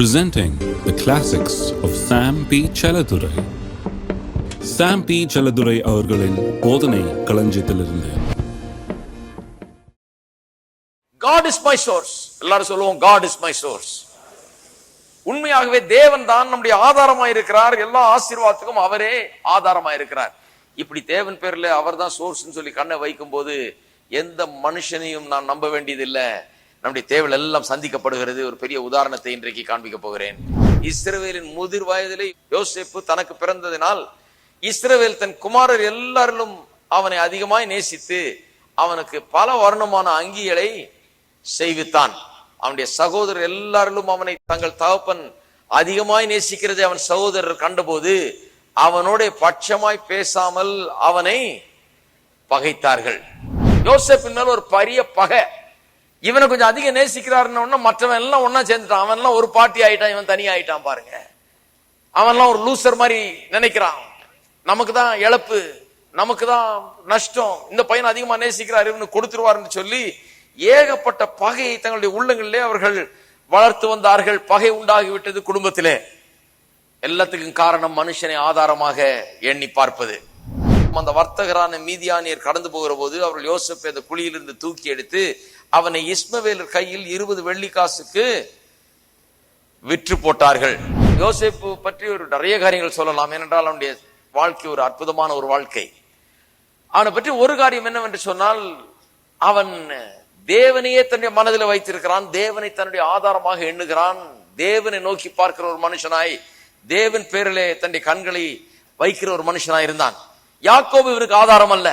presenting the classics of Sam P. Chaladurai. Sam P Chelladurai அவர்களின் போதனை களஞ்சியத்திலிருந்து. God is my source எல்லாரும் சொல்லுவோம் காட் இஸ் மை சோர்ஸ் உண்மையாகவே தேவன் தான் நம்முடைய ஆதாரமாய் இருக்கிறார் எல்லா ஆசீர்வாதத்துக்கும் அவரே ஆதாரமாய் இருக்கிறார் இப்படி தேவன் பேர்ல அவர் தான் சோர்ஸ்ன்னு சொல்லி கண்ணை வைக்கும் போது எந்த மனுஷனையும் நான் நம்ப வேண்டியதில்லை. நம்முடைய தேவைகள் எல்லாம் சந்திக்கப்படுகிறது. ஒரு பெரிய உதாரணத்தை இன்றைக்கு காண்பிக்க போகிறேன். இஸ்ரவேலின் முதிர் வயதிலே யோசிப்பு தனக்கு பிறந்ததினால் இஸ்ரவேல் தன் குமாரர் எல்லாரிலும் அவனை அதிகமாய் நேசித்து அவனுக்கு பல வர்ணமான அங்கிகளை செய்வித்தான். அவனுடைய சகோதரர் எல்லாரிலும் அவனை தங்கள் தகப்பன் அதிகமாய் நேசிக்கிறதை அவன் சகோதரர் கண்டபோது அவனோட பட்சமாய் பேசாமல் அவனை பகைத்தார்கள். யோசப்பின் மேல் ஒரு பெரிய பகை. இவனை கொஞ்சம் அதிகம் நேசிக்கிறாருன்னு மற்றவன் எல்லாம் ஒன்னா சேர்ந்துட்டான். அவன் எல்லாம் ஒரு பாட்டி ஆயிட்டான் இவன் தனி ஆயிட்டான் பாருங்க. அவன்லாம் ஒரு லூசர் மாதிரி நினைக்கிறான். நமக்கு தான் இழப்பு நமக்கு தான் நஷ்டம். இந்த பையன் அதிகமா நேசிக்கிறார் இவனு கொடுத்துருவாருன்னு சொல்லி ஏகப்பட்ட பகையை தங்களுடைய உள்ளங்களிலே அவர்கள் வளர்த்து வந்தார்கள். பகை உண்டாகிவிட்டது குடும்பத்திலே. எல்லாத்துக்கும் காரணம் மனுஷனை ஆதாரமாக எண்ணி பார்ப்பது. அந்த வர்த்தகரான மீதியானியர் கடந்து போகிற போது அவர்கள் யோசப்பை அந்த குழியிலிருந்து தூக்கி எடுத்து அவனை இஸ்மவேலர் கையில் இருபது வெள்ளி காசுக்கு விற்று போட்டார்கள். யோசிப்பு பற்றி ஒரு நிறைய காரியங்கள் சொல்லலாம். ஏனென்றால் அவனுடைய வாழ்க்கை ஒரு அற்புதமான ஒரு வாழ்க்கை. அவனை பற்றி ஒரு காரியம் என்னவென்று சொன்னால் அவன் தேவனையே தன்னுடைய மனதில் வைத்திருக்கிறான். தேவனை தன்னுடைய ஆதாரமாக எண்ணுகிறான். தேவனை நோக்கி பார்க்கிற ஒரு மனுஷனாய் தேவன் பேரிலே தன்னுடைய கண்களை வைக்கிற ஒரு மனுஷனாய் இருந்தான். யாக்கோபு இவருக்கு ஆதாரம் அல்ல.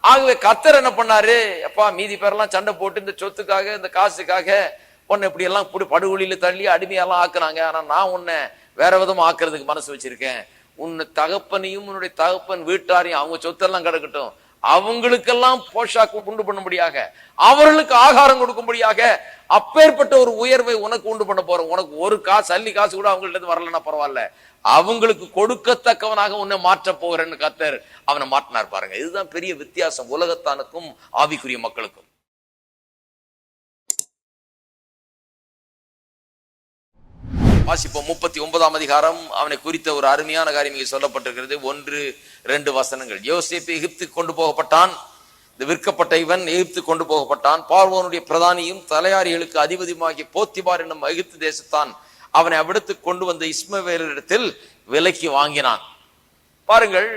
ஆகவே கத்தர் என்ன பண்ணாரு? அப்பா மீதி பேரெல்லாம் சண்டை போட்டு இந்த சொத்துக்காக இந்த காசுக்காக உன்னை இப்படி எல்லாம் இப்படி படுகொலியில தள்ளி அடிமையெல்லாம் ஆக்குறாங்க. ஆனா நான் உன்னை வேற விதமா ஆக்குறதுக்கு மனசு வச்சிருக்கேன். உன்னை தகப்பனையும் உன்னுடைய தகப்பன் வீட்டாரையும் அவங்க சொத்தெல்லாம் கிடக்கட்டும். அவங்களுக்கெல்லாம் போஷாக்கு உண்டு பண்ணும்படியாக அவர்களுக்கு ஆகாரம் கொடுக்கும்படியாக அப்பேற்பட்ட ஒரு உயர்வை உனக்கு உண்டு பண்ண போறோம். உனக்கு ஒரு காசு அள்ளி காசு கூட அவங்கள்ட்ட இருந்து வரலன்னா பரவாயில்ல. அவங்களுக்கு கொடுக்கத்தக்கவனாக உன்னை மாற்ற போகிறேன்னு கத்தர் அவனை மாற்றினார் பாருங்க. இதுதான் பெரிய வித்தியாசம் உலகத்தானுக்கும் ஆவிக்குரிய மக்களுக்கும். வாசிப்போம். முப்பத்தி ஒன்பதாம் அதிகாரம் அவனை குறித்த ஒரு அருமையான காரியம் இங்கே சொல்லப்பட்டிருக்கிறது. ஒன்று ரெண்டு வசனங்கள். யோசேப்பு எகிப்துக்கு கொண்டு போகப்பட்டான். இந்த விற்கப்பட்ட இவன் எகிப்து கொண்டு போகப்பட்டான். பார்வோனுடைய பிரதானியும் தலையாரிகளுக்கு அதிபதியுமாகிய போத்திபார் என்னும் எகிப்து தேசத்தான் அவனை அவிடத்துக்கு கொண்டு வந்த இஸ்மவேலரிடத்தில் விலைக்கு வாங்கினான். பாருங்கள்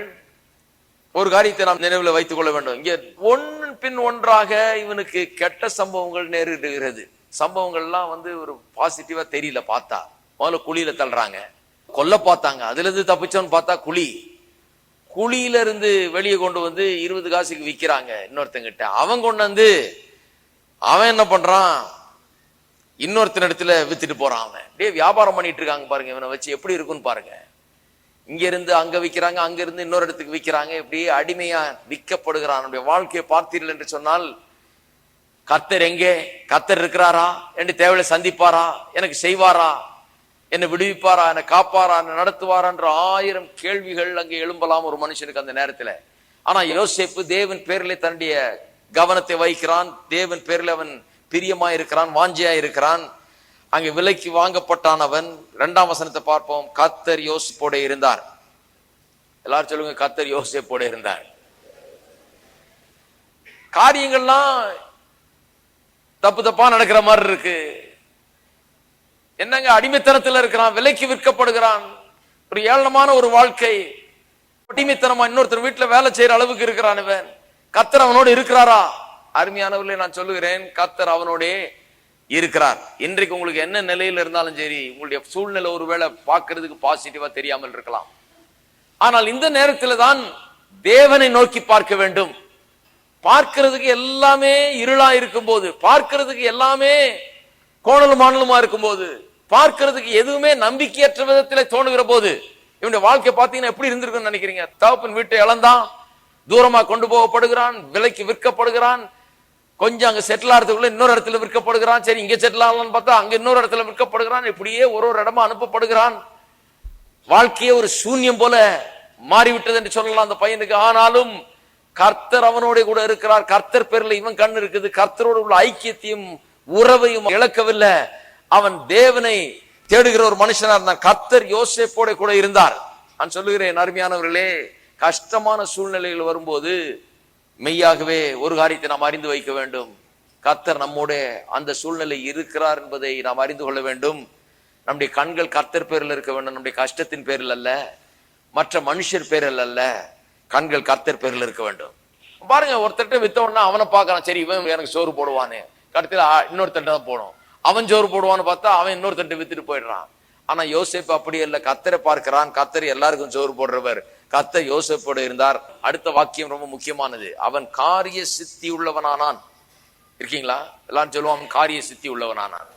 ஒரு காரியத்தை நாம் நினைவில் வைத்துக் கொள்ள வேண்டும். இங்கே ஒன் பின் ஒன்றாக இவனுக்கு கெட்ட சம்பவங்கள் நேரிடுகிறது. சம்பவங்கள்லாம் வந்து ஒரு பாசிட்டிவா தெரியல பார்த்தா. முதல்ல குழியில தள்ளுறாங்க. கொல்ல பார்த்தாங்க. அதுல இருந்து தப்பிச்சோன்னு பார்த்தா குழி. குழியில இருந்து வெளியே கொண்டு வந்து இருபது காசுக்கு விற்கிறாங்க இன்னொருத்தங்கிட்ட. அவன் கொண்டு வந்து அவன் என்ன பண்றான்? இன்னொருத்தன் இடத்துல வித்துட்டு போறான் அவன். அப்படியே வியாபாரம் பண்ணிட்டு இருக்காங்க பாருங்க. இவனை வச்சு எப்படி இருக்குன்னு பாருங்க. இங்க இருந்து அங்க அங்கேருந்து அங்க இருந்து இன்னொரு இடத்துக்கு விற்கிறாங்க இப்படியே அடிமையா விற்கப்படுகிறான். நம்முடைய வாழ்க்கையை பார்த்தீர்கள் என்று சொன்னால் கத்தர் எங்கே? கத்தர் இருக்கிறாரா? என்று தேவையில சந்திப்பாரா? எனக்கு செய்வாரா? என்னை விடுவிப்பாரா என்னை காப்பாரா என்னை நடத்துவாரா என்ற ஆயிரம் கேள்விகள் அங்கே எழும்பலாம் ஒரு மனுஷனுக்கு அந்த நேரத்துல. ஆனா யோசேப்பு தேவன் பேர்ல தன்னுடைய கவனத்தை வைக்கிறான் தேவன் பேரில் அவன் பிரியமா இருக்கிறான் வாஞ்சியா இருக்கிறான். அங்கே விலைக்கு வாங்கப்பட்டான் அவன். இரண்டாம் வசனத்தை பார்ப்போம். கத்தர் யோசிப்போட இருந்தார். எல்லாரும் சொல்லுங்க கத்தர் யோசிப்போட இருந்தார். காரியங்கள்லாம் தப்பு தப்பா நடக்கிற மாதிரி இருக்கு. என்னங்க அடிமைத்தனத்தில் இருக்கிறான் விலைக்கு விற்கப்படுகிறான். ஒரு ஏளனமான ஒரு வாழ்க்கை. அடிமைத்தனமா இன்னொருத்தர் வீட்டில் வேலை செய்யற அளவுக்கு இருக்கிறான் இவன். கத்தர் அவனோடு இருக்கிறாரா? அருமையானவர்களே நான் சொல்லுகிறேன் கத்தர் அவனோடே இருக்கிறார். இன்றைக்கு உங்களுக்கு என்ன நிலையில இருந்தாலும் சரி உங்களுடைய சூழ்நிலை ஒருவேளை பார்க்கறதுக்கு பாசிட்டிவா தெரியாமல் இருக்கலாம். ஆனால் இந்த நேரத்தில் தான் தேவனை நோக்கி பார்க்க வேண்டும். பார்க்கிறதுக்கு எல்லாமே இருளா இருக்கும்போது பார்க்கிறதுக்கு எல்லாமே கோணலும் மாணலுமா இருக்கும்போது பார்க்கிறதுக்கு எதுவுமே நம்பிக்கையற்ற விதத்தில் தோணுகிற போது இவனுடைய வாழ்க்கை பார்த்தீங்கன்னா எப்படி இருந்திருக்குன்னு நினைக்கிறீங்க? தகப்பன் வீட்டை இழந்தான். தூரமா கொண்டு போகப்படுகிறான். விலைக்கு விற்கப்படுகிறான். கொஞ்சம் அங்கே செட்டில் ஆகிறதுக்குள்ள இன்னொரு இடத்துல விற்கப்படுகிறான். சரி இங்கே செட்டில் ஆகலாம்னு பார்த்தா அங்கே இன்னொரு இடத்துல விற்கப்படுகிறான். இப்படியே ஒரு ஒரு இடமா அனுப்பப்படுகிறான். வாழ்க்கையே ஒரு சூன்யம் போல மாறிவிட்டது என்று சொல்லலாம் அந்த பையனுக்கு. ஆனாலும் கர்த்தர் அவனோட கூட இருக்கிறார். கர்த்தர் பேர்ல இவன் கண் இருக்குது. கர்த்தரோடு உள்ள ஐக்கியத்தையும் உறவையும் இழக்கவில்லை. அவன் தேவனை தேடுகிற ஒரு மனுஷனா இருந்தான். கத்தர் யோசேப்போட கூட இருந்தார். நான் சொல்லுகிறேன் அருமையானவர்களே கஷ்டமான சூழ்நிலைகள் வரும்போது மெய்யாகவே ஒரு காரியத்தை நாம் அறிந்து வைக்க வேண்டும். கத்தர் நம்மோட அந்த சூழ்நிலை இருக்கிறார் என்பதை நாம் அறிந்து கொள்ள வேண்டும். நம்முடைய கண்கள் கர்த்தர் பேரில் இருக்க வேண்டும். நம்முடைய கஷ்டத்தின் பேரில் அல்ல மற்ற மனுஷர் பேரில் அல்ல கண்கள் கர்த்தர் பேரில் இருக்க வேண்டும். பாருங்க ஒருத்தர்கிட்ட வித்தவொன்னா அவனை பார்க்கறான். சரி இவன் எனக்கு சோறு போடுவானே. கடத்தில் இன்னொருத்தர்கிட்ட தான் போனோம். அவன் சோறு போடுவான்னு பார்த்தா அவன் இன்னொருத்தன் வித்துட்டு போயிடுறான். ஆனா யோசிப்பு அப்படி இல்லை. கத்தரை பார்க்கிறான். கத்தர் எல்லாருக்கும் சோறு போடுறவர். கத்தர் யோசிப்போடு இருந்தார். அடுத்த வாக்கியம் ரொம்ப முக்கியமானது. அவன் காரிய சித்தி உள்ளவனானான். இருக்கீங்களா? எல்லாரும் சொல்லுவான் அவன் காரிய சித்தி உள்ளவனானான்.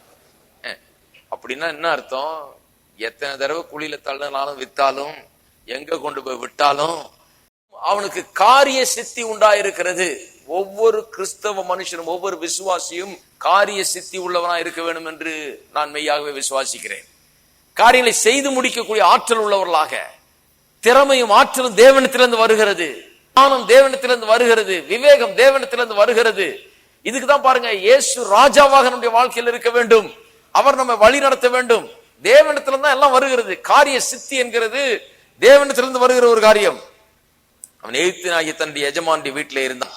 அப்படின்னா என்ன அர்த்தம்? எத்தனை தடவை குழியில தள்ளினாலும் வித்தாலும் எங்க கொண்டு போய் விட்டாலும் அவனுக்கு காரிய சித்தி உண்டாயிருக்கிறது. ஒவ்வொரு கிறிஸ்தவ மனுஷனும் ஒவ்வொரு விசுவாசியும் காரிய சித்தி உள்ளவனா இருக்க வேண்டும் என்று நான் மெய்யாகவே விசுவாசிக்கிறேன். காரியங்களை செய்து முடிக்கக்கூடிய ஆற்றல் உள்ளவர்களாக திறமையும் ஆற்றலும் தேவனத்திலிருந்து வருகிறது. ஞானம் தேவனத்திலிருந்து வருகிறது. விவேகம் தேவனத்திலிருந்து வருகிறது. இதுக்கு தான் பாருங்க இயேசு ராஜாவாக நம்முடைய வாழ்க்கையில் இருக்க வேண்டும். அவர் நம்ம வழி நடத்த வேண்டும். தேவனத்திலிருந்து தான் எல்லாம் வருகிறது. காரிய சித்தி என்கிறது தேவனத்திலிருந்து வருகிற ஒரு காரியம். அவன் எகிப்தினாகிய தன்னுடைய எஜமானுடைய வீட்டில் இருந்தான்.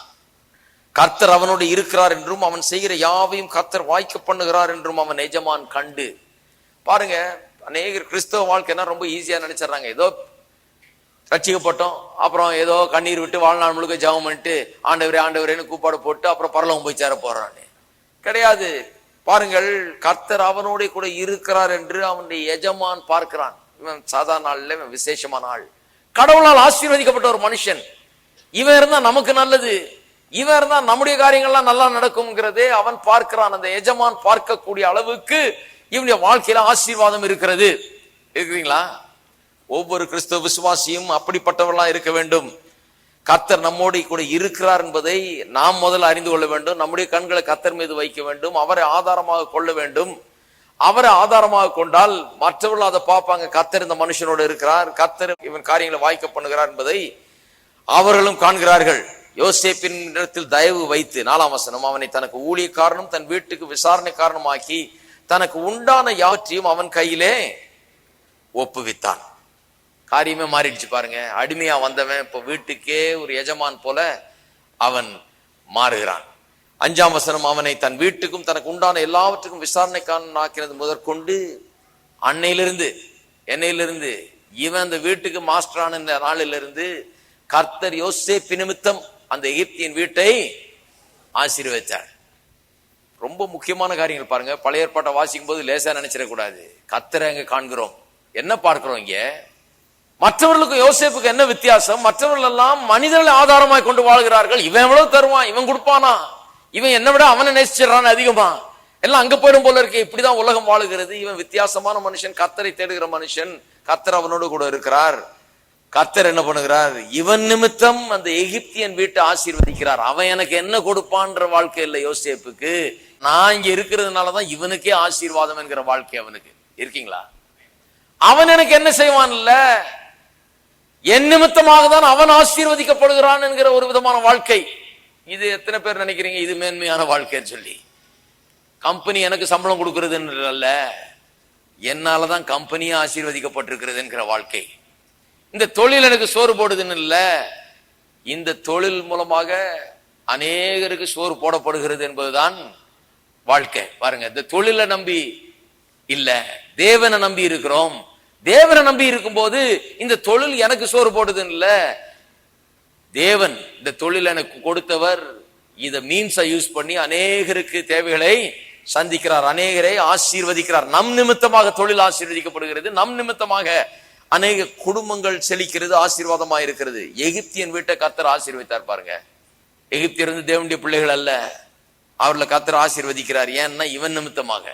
கர்த்தர் அவனோடு இருக்கிறார் என்றும் அவன் செய்கிற யாவையும் கர்த்தர் வாய்க்க பண்ணுகிறார் என்றும் அவன் எஜமான் கண்டு. பாருங்க அநேகர் கிறிஸ்தவ வாழ்க்கைன்னா ரொம்ப ஈஸியாக நினைச்சிடறாங்க. ஏதோ ரட்சிக்கப்பட்டோம் அப்புறம் ஏதோ கண்ணீர் விட்டு வாழ்நாள் முழுக்க ஜெபம் பண்ணிட்டு ஆண்டவரே ஆண்டவரேன்னு கூப்பாடு போட்டு அப்புறம் பரலவம் போய் சேர போறான்னு கிடையாது. பாருங்கள் கர்த்தர் அவனோட கூட இருக்கிறார் என்று அவனுடைய எஜமான் பார்க்கிறான். இவன் சாதாரண நாளில் இவன் விசேஷமான ஆள். கடவுளால் ஆசீர்வதிக்கப்பட்ட ஒரு மனுஷன். இவன் இருந்தா நமக்கு நல்லது. இவன் இருந்தா நம்முடைய காரியங்கள்லாம் நல்லா நடக்கும்ங்கிறதே அவன் பார்க்கிறான். அந்த எஜமான் பார்க்கக்கூடிய அளவுக்கு இவனுடைய வாழ்க்கையில ஆசீர்வாதம் இருக்கிறது. இருக்கிறீங்களா ஒவ்வொரு கிறிஸ்தவ விசுவாசியும் அப்படிப்பட்டவர்களாக இருக்க வேண்டும். கர்த்தர் நம்மோடு கூட இருக்கிறார் என்பதை நாம் முதல்ல அறிந்து கொள்ள வேண்டும். நம்முடைய கண்களை கர்த்தர் மீது வைக்க வேண்டும். அவரை ஆதாரமாக கொள்ள வேண்டும். அவரை ஆதாரமாக கொண்டால் மற்றவர்கள் அதை பார்ப்பாங்க. கத்தர் இந்த மனுஷனோடு இருக்கிறார். கத்தர் இவன் காரியங்களை வாய்க்க பண்ணுகிறார் என்பதை அவர்களும் காண்கிறார்கள். யோசேப்பின் இடத்தில் தயவு வைத்து நாலாம் வசனம் அவனை தனக்கு ஊழியக்காரனும் தன் வீட்டுக்கு விசாரணை காரணமாக்கி தனக்கு உண்டான யாவற்றையும் அவன் கையிலே ஒப்புவித்தான். காரியமே மாறிடுச்சு பாருங்க. அடிமையா வந்தவன் இப்ப வீட்டுக்கே ஒரு எஜமான் போல அவன் மாறுகிறான். அஞ்சாம் வசனம் அவனை தன் வீட்டுக்கும் தனக்கு உண்டான எல்லாவற்றுக்கும் விசாரணைக்கான ஆக்கினது முதற்கொண்டு அன்னையிலிருந்து என்னையிலிருந்து இவன் அந்த வீட்டுக்கு மாஸ்டரான இந்த நாளிலிருந்து கர்த்தர் யோசேப்பு நிமித்தம் அந்த எகிப்தியின் வீட்டை ஆசீர்வதித்தார் ரொம்ப முக்கியமான காரியங்கள் பாருங்க. பழைய ஏற்பாட்டை வாசிக்கும் போது லேசா நினைச்சிடக்கூடாது. கத்தரை அங்க காண்கிறோம். என்ன பார்க்கிறோம் இங்க? மற்றவர்களுக்கும் யோசேப்புக்கு என்ன வித்தியாசம்? மற்றவர்கள் எல்லாம் மனிதர்களை ஆதாரமாய் கொண்டு வாழ்கிறார்கள். இவன் எவ்வளவு தருவான்? இவன் கொடுப்பானா? இவன் என்னை விட அவனை நேசிச்சிடறான் அதிகமா. எல்லாம் அங்க போயிடும் போல இருக்கு. இப்படிதான் உலகம் வாழுகிறது. இவன் வித்தியாசமான மனுஷன். கத்தரை தேடுகிற மனுஷன். கத்தர் அவனோடு கூட இருக்கிறார். கத்தர் என்ன பண்ணுகிறார்? இவன் நிமித்தம் அந்த எகிப்தியன் வீட்டை ஆசீர்வதிக்கிறார். அவன் எனக்கு என்ன கொடுப்பான்ற வாழ்க்கை இல்லை யோசேப்புக்கு. நான் இங்க இருக்கிறதுனாலதான் இவனுக்கே ஆசீர்வாதம் என்கிற வாழ்க்கை அவனுக்கு. இருக்கீங்களா? அவன் எனக்கு என்ன செய்வான் இல்ல? என் நிமித்தமாக தான் அவன் ஆசீர்வதிக்கப்படுகிறான் என்கிற ஒரு விதமான வாழ்க்கை. இது எத்தனை பேர் நினைக்கிறீங்க? இது மேன்மையான வாழ்க்கைன்னு சொல்லி. கம்பெனி எனக்கு சம்பளம் கொடுக்கறதுன்னு அல்ல என்னாலதான் கம்பெனியே ஆசீர்வதிக்கப்பட்டிருக்கிறதுங்கிற வாழ்க்கை. இந்த தொழில் எனக்கு சோறு போடுதுன்னு இல்லை. இந்த தொழில் மூலமாக அநேகருக்கு சோறு போடப்படுகிறது என்பதுதான் வாழ்க்கை. பாருங்க இந்த தொழிலை நம்பி இல்ல தேவனை நம்பி இருக்கிறோம். தேவனை நம்பி இருக்கும்போது இந்த தொழில் எனக்கு சோறு போடுதுன்னு இல்ல. தேவன் இந்த தொழில் எனக்கு கொடுத்தவர் இதை மீன்ஸை யூஸ் பண்ணி அநேகருக்கு தேவைகளை சந்திக்கிறார் அநேகரை ஆசீர்வதிக்கிறார். நம் நிமித்தமாக தொழில் ஆசீர்வதிக்கப்படுகிறது. நம் நிமித்தமாக அநேக குடும்பங்கள் செழிக்கிறது ஆசீர்வாதமா இருக்கிறது. எகிப்தியன் வீட்டை கத்தர் ஆசீர்வதித்தார் பாருங்க. எகிப்தியர் வந்து தேவனுடைய பிள்ளைகள் அல்ல. அவர்களை கத்தர் ஆசீர்வதிக்கிறார். ஏன்னா இவன் நிமித்தமாக.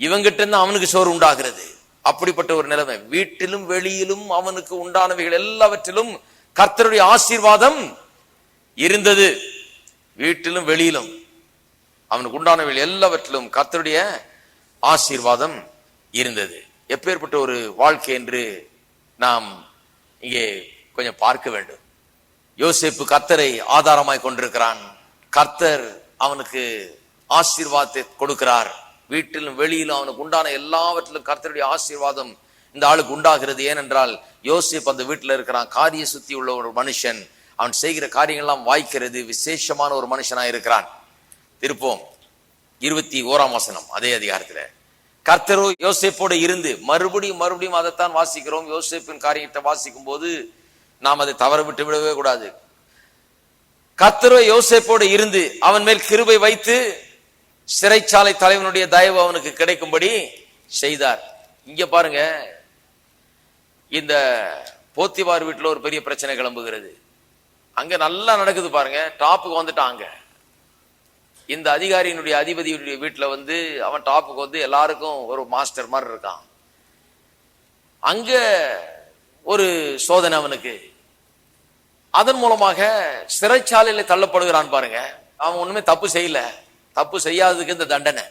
இவங்கிட்ட இருந்து அவனுக்கு சோறு உண்டாகிறது. அப்படிப்பட்ட ஒரு நிலைமை. வீட்டிலும் வெளியிலும் அவனுக்கு உண்டானவைகள் எல்லாவற்றிலும் கர்த்தருடைய ஆசீர்வாதம் இருந்தது. வீட்டிலும் வெளியிலும். அவனுக்கு உண்டானவைகள் எல்லாவற்றிலும் கர்த்தருடைய ஆசீர்வாதம் இருந்தது. எப்பேற்பட்ட ஒரு வாழ்க்கை என்று நாம் இங்கே கொஞ்சம் பார்க்க வேண்டும். யோசிப்பு கர்த்தரை ஆதாரமாய் கொண்டிருக்கிறான். கர்த்தர் அவனுக்கு ஆசீர்வாதத்தை கொடுக்கிறார். வீட்டிலும் வெளியிலும் அவனுக்கு உண்டான எல்லாவற்றிலும் கர்த்தருடைய ஆசீர்வாதம் இந்த ஆளுக்கு உண்டாகிறது. ஏனென்றால் யோசிப் அந்த வீட்டில் இருக்கிறான். காரிய சுத்தி உள்ள ஒரு மனுஷன். அவன் செய்கிற காரியங்கள்லாம் வாய்க்கிறது விசேஷமான ஒரு மனுஷனா இருக்கிறான். திருப்போம். இருபத்தி ஓராம் வசனம் அதே அதிகாரத்துல. கர்த்தரோ யோசேப்போடு இருந்து மறுபடியும் மறுபடியும் அதைத்தான் வாசிக்கிறோம். யோசேப்பின் காரியத்தை வாசிக்கும் போது நாம் அதை தவற விட்டு விடவே கூடாது. கர்த்தரோ யோசேப்போடு இருந்து அவன் மேல் கிருபை வைத்து சிறைச்சாலை தலைவனுடைய தயவு அவனுக்கு கிடைக்கும்படி செய்தார். இங்க பாருங்க இந்த போத்திவார் வீட்டில் ஒரு பெரிய பிரச்சனை கிளம்புகிறது. அங்க நல்லா நடக்குது பாருங்க. டாப்புக்கு வந்துட்டாங்க. இந்த அதிகாரியினுடைய அதிபதியுடைய வீட்டில் வந்து அவன் டாப்புக்கு வந்து எல்லாருக்கும் ஒரு மாஸ்டர் மாதிரி இருக்கான். அங்க ஒரு சோதனை அவனுக்கு. அதன் மூலமாக சிறைச்சாலையில தள்ளப்படுகிறான் பாருங்க. அவன் ஒண்ணுமே தப்பு செய்யல. தப்பு செய்யாததுக்கு இந்த தண்டனை.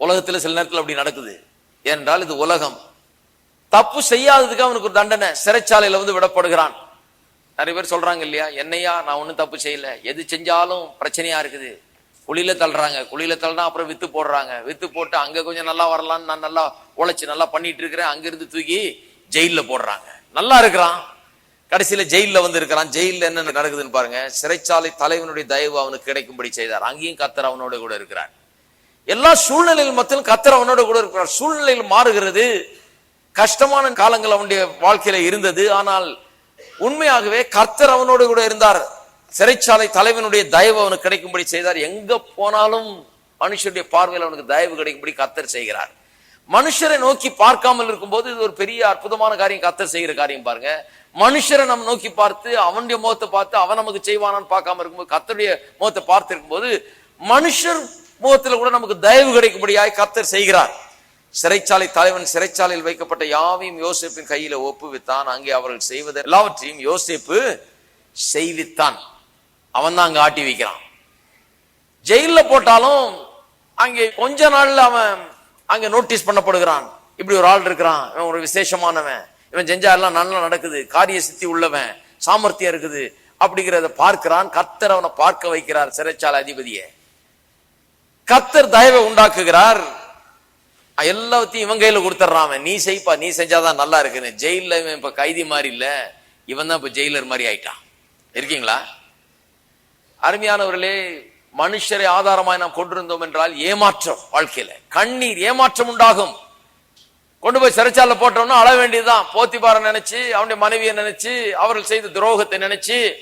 உலகத்துல சில நேரத்தில் அப்படி நடக்குது. ஏனென்றால் இது உலகம். தப்பு செய்யாததுக்கு அவனுக்கு ஒரு தண்டனை. சிறைச்சாலையில வந்து விடப்படுகிறான். நிறைய பேர் சொல்றாங்க இல்லையா என்னையா நான் ஒன்றும் தப்பு செய்யல. எது செஞ்சாலும் பிரச்சனையா இருக்குது. குழியில தள்ளுறாங்க. குழியில தள்ளினா அப்புறம் வித்து போடுறாங்க. வித்து போட்டு அங்க கொஞ்சம் நல்லா வரலாம்னு நான் நல்லா உழைச்சி நல்லா பண்ணிட்டு இருக்கிறேன். அங்கிருந்து தூக்கி ஜெயில போடுறாங்க. நல்லா இருக்கிறான். கடைசியில ஜெயில வந்து இருக்கிறான். ஜெயில என்ன நடக்குதுன்னு பாருங்க. சிறைச்சாலை தலைவனுடைய தயவு அவனுக்கு கிடைக்கும்படி செய்தார். அங்கேயும் கத்தர் அவனோட கூட இருக்கிறார். எல்லா சூழ்நிலையில் மத்தியும் கத்தர் அவனோட கூட இருக்கிறார். சூழ்நிலையில் மாறுகிறது. கஷ்டமான காலங்கள் அவனுடைய வாழ்க்கையில இருந்தது. ஆனால் உண்மையாகவே கர்த்தர் அவனோடு கூட இருந்தார். சிறைச்சாலை தலைவனுடைய தயவு அவனுக்கு கிடைக்கும்படி செய்தார். எங்க போனாலும் மனுஷருடைய பார்வையில் அவனுக்கு தயவு கிடைக்கும்படி கர்த்தர் செய்கிறார். மனுஷரை நோக்கி பார்க்காமல் இருக்கும்போது இது ஒரு பெரிய அற்புதமான காரியம் கர்த்தர் செய்கிற காரியம் பாருங்க. மனுஷரை நம்ம நோக்கி பார்த்து அவனுடைய முகத்தை பார்த்து அவன் நமக்கு செய்வானான்னு பார்க்காம இருக்கும்போது கத்தருடைய முகத்தை பார்த்து இருக்கும்போது மனுஷர் முகத்துல கூட நமக்கு தயவு கிடைக்கும்படியாய் கர்த்தர் செய்கிறார். சிறைச்சாலை தலைவன் சிறைச்சாலையில் வைக்கப்பட்ட யாவையும் யோசிப்பின் கையில ஒப்புவித்தான். அங்கே அவர்கள் செய்வது எல்லாவற்றையும் யோசிப்பு செய்வித்தான். அவன் தான் அங்க ஆட்டி வைக்கிறான். ஜெயில போட்டாலும் அங்கே கொஞ்ச நாள்ல அவன் அங்க நோட்டீஸ் பண்ணப்படுகிறான். இப்படி ஒரு ஆள் இருக்கிறான். இவன் ஒரு விசேஷமானவன். இவன் செஞ்சா எல்லாம் நல்லா நடக்குது. காரிய சித்தி உள்ளவன். சாமர்த்தியம் இருக்குது. அப்படிங்கிறத பார்க்கிறான். கத்தர் அவனை பார்க்க வைக்கிறார் சிறைச்சாலை அதிபதியை. கத்தர் தயவை உண்டாக்குகிறார். எல்லாத்தையும் இவன் கையில கொடுத்துட்றான் அவன் நீ செய்ப்பா நீ செஞ்சாதான் நல்லா இருக்குன்னு. ஜெயில இவன் இப்ப கைதி மாதிரி இல்ல. இவன் தான் இப்ப ஜெயிலர் மாதிரி ஆயிட்டான். இருக்கீங்களா? அருமையானவர்களே மனுஷரை ஆதாரமாய் நாம் கொண்டிருந்தோம் என்றால் ஏமாற்றம் வாழ்க்கையில. கண்ணீர் ஏமாற்றம் உண்டாகும். கொண்டு போய் சிறைச்சால போட்டோம்னா அழ வேண்டியதுதான். போத்திபார நினைச்சு அவனுடைய மனைவியை நினைச்சு அவர்கள் செய்த துரோகத்தை நினைச்சு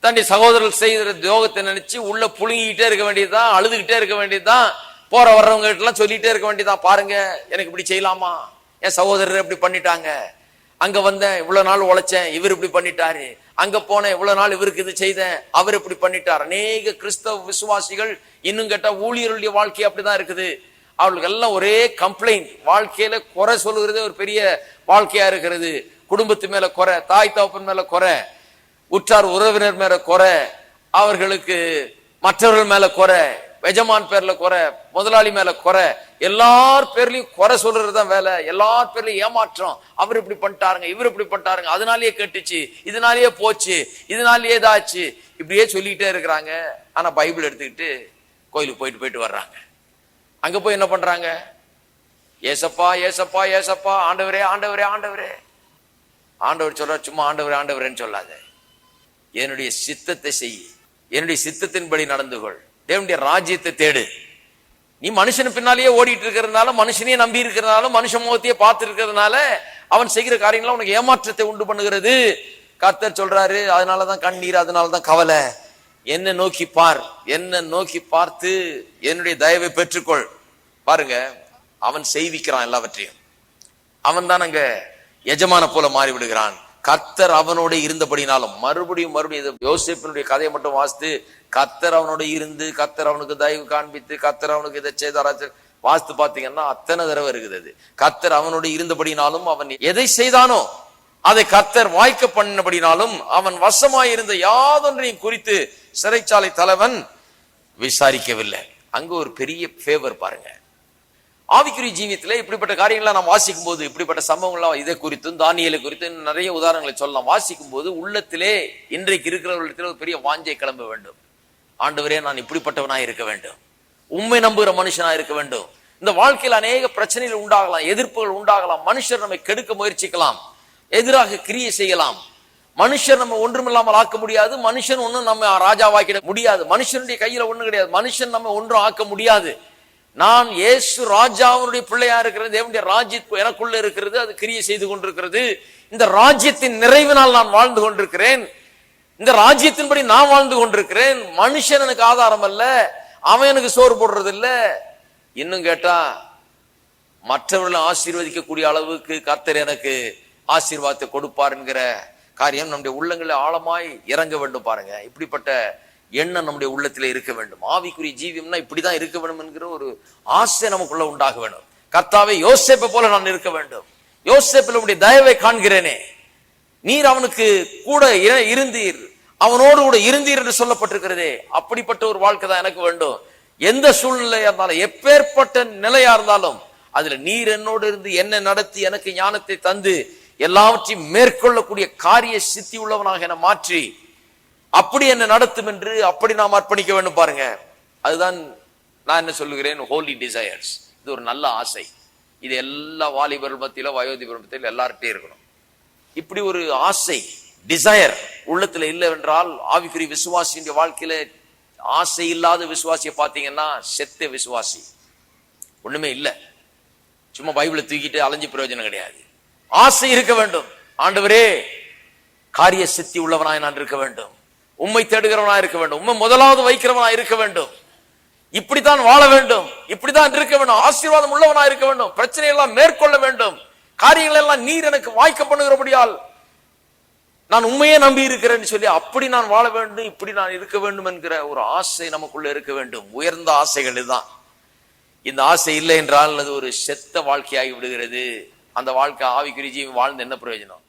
தன்னுடைய சகோதரர்கள் செய்த துரோகத்தை நினைச்சு உள்ள புழுங்கிக்கிட்டே இருக்க வேண்டியதுதான் அழுதுகிட்டே இருக்க வேண்டியதுதான். போற வர்றவங்க கிட்ட எல்லாம் சொல்லிட்டே இருக்க வேண்டியதான் பாருங்க எனக்கு இப்படி செய்யலாமா? என் சகோதரர் இப்படி பண்ணிட்டாங்க. அங்க வந்தேன் இவ்வளவு நாள் உழைச்சேன் இவர் இப்படி பண்ணிட்டாரு. அங்க போனேன் இவ்வளவு நாள் இவருக்கு இது செய்தேன் அவர் இப்படி பண்ணிட்டார். அநேக கிறிஸ்தவ விசுவாசிகள் இன்னும் கேட்டா ஊழியர்களுடைய வாழ்க்கை அப்படிதான் இருக்குது. அவர்களுக்கு எல்லாம் ஒரே கம்ப்ளைண்ட் வாழ்க்கையில குறை சொல்லுகிறதே ஒரு பெரிய வாழ்க்கையா இருக்கிறது. குடும்பத்து மேல குறை தாய் தகப்பன் மேல குறை உற்றார் உறவினர் மேல குறை அவர்களுக்கு மற்றவர்கள் மேல குறை. எஜமான் பேர்ல குறை முதலாளி மேல குறை எல்லார் பேர்லயும் குறை சொல்றதுதான் வேலை. எல்லார் பேர்லயும் ஏமாற்றம். அவர் இப்படி பண்ணிட்டாருங்க இவர் இப்படி பண்ணிட்டாருங்க. அதனாலயே கெட்டுச்சு இதனாலயே போச்சு இதனாலயே இதாச்சு. இப்படியே சொல்லிக்கிட்டே இருக்கிறாங்க. ஆனா பைபிள் எடுத்துக்கிட்டு கோயிலுக்கு போயிட்டு போயிட்டு வர்றாங்க. அங்க போய் என்ன பண்றாங்க? ஏசப்பா ஏசப்பா ஏசப்பா ஆண்டவரே ஆண்டவரே ஆண்டவரே. ஆண்டவர் சொல்ற சும்மா ஆண்டவரே ஆண்டவரேன்னு சொல்லாத. என்னுடைய சித்தத்தை செய். என்னுடைய சித்தத்தின்படி நடந்து கொள். தேவனுடைய ராஜ்யத்தை தேடு. நீ மனுஷன் பின்னாலேயே ஓடிட்டு இருக்கிறதுனால மனுஷனையே நம்பி இருக்கிறதுனால மனுஷ முகத்தையே பார்த்து இருக்கிறதுனால அவன் செய்கிற காரியங்கள்லாம் உனக்கு ஏமாற்றத்தை உண்டு பண்ணுகிறது. கர்த்தர் சொல்றாரு அதனாலதான் கண்ணீர் அதனாலதான் கவலை. என்ன நோக்கி பார் என்ன நோக்கி பார்த்து என்னுடைய தயவை பெற்றுக்கொள். பாருங்க அவன் செய்விக்கிறான் எல்லாவற்றையும். அவன் தான் அங்க எஜமான போல மாறி விடுகிறான் கர்த்தர் அவனோட இருந்தபடினாலும் மறுபடியும் மறுபடியும் யோசிப்பினுடைய கதையை மட்டும் வாசித்து கர்த்தர் அவனோட இருந்து கர்த்தர் அவனுக்கு தயவு காண்பித்து கர்த்தர் அவனுக்கு இதை செய்தாராச்சு வாஸ்து பாத்தீங்கன்னா அத்தனை தடவை இருக்குது அது. கர்த்தர் அவனோட இருந்தபடினாலும் அவன் எதை செய்தானோ அதை கர்த்தர் வாய்க்க பண்ணினபடினாலும் அவன் வசமாயிருந்த யாதொன்றையும் குறித்து சிறைச்சாலை தலைவன் விசாரிக்கவில்லை. அங்க ஒரு பெரிய ஃபேவர் பாருங்க. ஆவிக்குரிய ஜீவியத்தில் இப்படிப்பட்ட காரியங்களை நாம் வாசிக்கும் போது இப்படிப்பட்ட சம்பவங்கள்லாம் இதை குறித்தும் தானியலை குறித்தும் நிறைய உதாரணங்களை சொல்லலாம். வாசிக்கும் போது உள்ளத்திலே இன்றைக்கு இருக்கிறவர்களிடத்தில் ஒரு பெரிய வாஞ்சை கிளம்ப வேண்டும். ஆண்டவரே நான் இப்படிப்பட்டவனாக இருக்க வேண்டும். உண்மை நம்புகிற மனுஷனா இருக்க வேண்டும். இந்த வாழ்க்கையில் அநேக பிரச்சனைகள் உண்டாகலாம் எதிர்ப்புகள் உண்டாகலாம். மனுஷர் நம்மை கெடுக்க முயற்சிக்கலாம். எதிராக கிரியை செய்யலாம். மனுஷர் நம்ம ஒன்றுமில்லாமல் ஆக்க முடியாது. மனுஷன் ஒன்றும் நம்ம ராஜாவாக்கிட முடியாது. மனுஷனுடைய கையில ஒன்றும் கிடையாது. மனுஷன் நம்ம ஒன்றும் ஆக்க முடியாது. நான் இயேசு ராஜாவுடைய பிள்ளையா இருக்கிறது தேவனுடைய ராஜ்யத்து எனக்குள்ள இருக்கிறது அது கிரியை செய்து கொண்டிருக்கிறது. இந்த ராஜ்யத்தின் நிறைவினால் நான் வாழ்ந்து கொண்டிருக்கிறேன். இந்த ராஜ்யத்தின்படி நான் வாழ்ந்து கொண்டிருக்கிறேன். மனுஷன் எனக்கு ஆதாரம் அல்ல அவன் எனக்கு சோறு போடுறது இல்ல இன்னும் கேட்டா மற்றவர்களை ஆசீர்வதிக்கக்கூடிய அளவுக்கு கர்த்தர் எனக்கு ஆசீர்வாதத்தை கொடுப்பார் என்கிற காரியம் நம்முடைய உள்ளங்களை ஆழமாய் இறங்க வேண்டும் பாருங்க. இப்படிப்பட்ட எண்ணம் நம்முடைய உள்ளத்தில் இருக்க வேண்டும். ஆவிக்குரிய ஜீவியம்னா இப்படிதான் இருக்க வேண்டும் என்கிற ஒரு ஆசை நமக்குள்ள உண்டாக வேண்டும். கர்த்தாவை யோசேப்பை போல நான் இருக்க வேண்டும். யோசிப்பில் உடைய தயவை காண்கிறேனே. நீர் அவனுக்கு கூட இருந்தீர். அவனோடு கூட இருந்தீர் என்று சொல்லப்பட்டிருக்கிறதே. அப்படிப்பட்ட ஒரு வாழ்க்கை தான் எனக்கு வேண்டும். எந்த சூழ்நிலையா இருந்தாலும் எப்பேற்பட்ட நிலையா இருந்தாலும் அதுல நீர் என்னோடு இருந்து என்ன நடத்தி எனக்கு ஞானத்தை தந்து எல்லாவற்றையும் மேற்கொள்ளக்கூடிய காரிய சித்தி உள்ளவனாக என மாற்றி அப்படி என்ன நடத்தும் என்று அப்படி நாம் அர்ப்பணிக்க வேண்டும் பாருங்க. அதுதான் நான் என்ன சொல்லுகிறேன்? ஹோலி டிசையர்ஸ் இது ஒரு நல்ல ஆசை. இது எல்லா வாலிபர் மத்தியில வயோதிபர் மத்தியில எல்லார்கிட்டையும் இருக்கணும். இப்படி ஒரு ஆசை டிசையர் உள்ளத்துல இல்லை என்றால் ஆவிக்குரிய வாழ்க்கையில ஆசை இல்லாத விசுவாசியை பார்த்தீங்கன்னா செத்த விசுவாசி. ஒண்ணுமே இல்லை. சும்மா பைபிளை தூக்கிட்டு அலைஞ்சு பிரயோஜனம் கிடையாது. ஆசை இருக்க வேண்டும். ஆண்டவரே காரிய சித்தி உள்ளவனாய் நான் இருக்க வேண்டும். உண்மை தேடுகிறவனா இருக்க வேண்டும். உண்மை முதலாவது வைக்கிறவனா இருக்க வேண்டும். இப்படித்தான் வாழ வேண்டும். இப்படித்தான் இருக்க வேண்டும். ஆசீர்வாதம் உள்ளவனா இருக்க வேண்டும். பிரச்சனை எல்லாம் மேற்கொள்ள வேண்டும். காரியங்கள் எல்லாம் நீர் எனக்கு வாய்க்க பண்ணுகிறபடியால் நான் உண்மையே நம்பி இருக்கிறேன்னு சொல்லி அப்படி நான் வாழ வேண்டும் இப்படி நான் இருக்க வேண்டும் என்கிற ஒரு ஆசை நமக்குள்ள இருக்க வேண்டும். உயர்ந்த ஆசைகள் இதுதான். இந்த ஆசை இல்லை என்றால் அது ஒரு செத்த வாழ்க்கையாகி விடுகிறது. அந்த வாழ்க்கை ஆவிக்குரிய ஜீவன் வாழ்ந்து என்ன பிரயோஜனம்?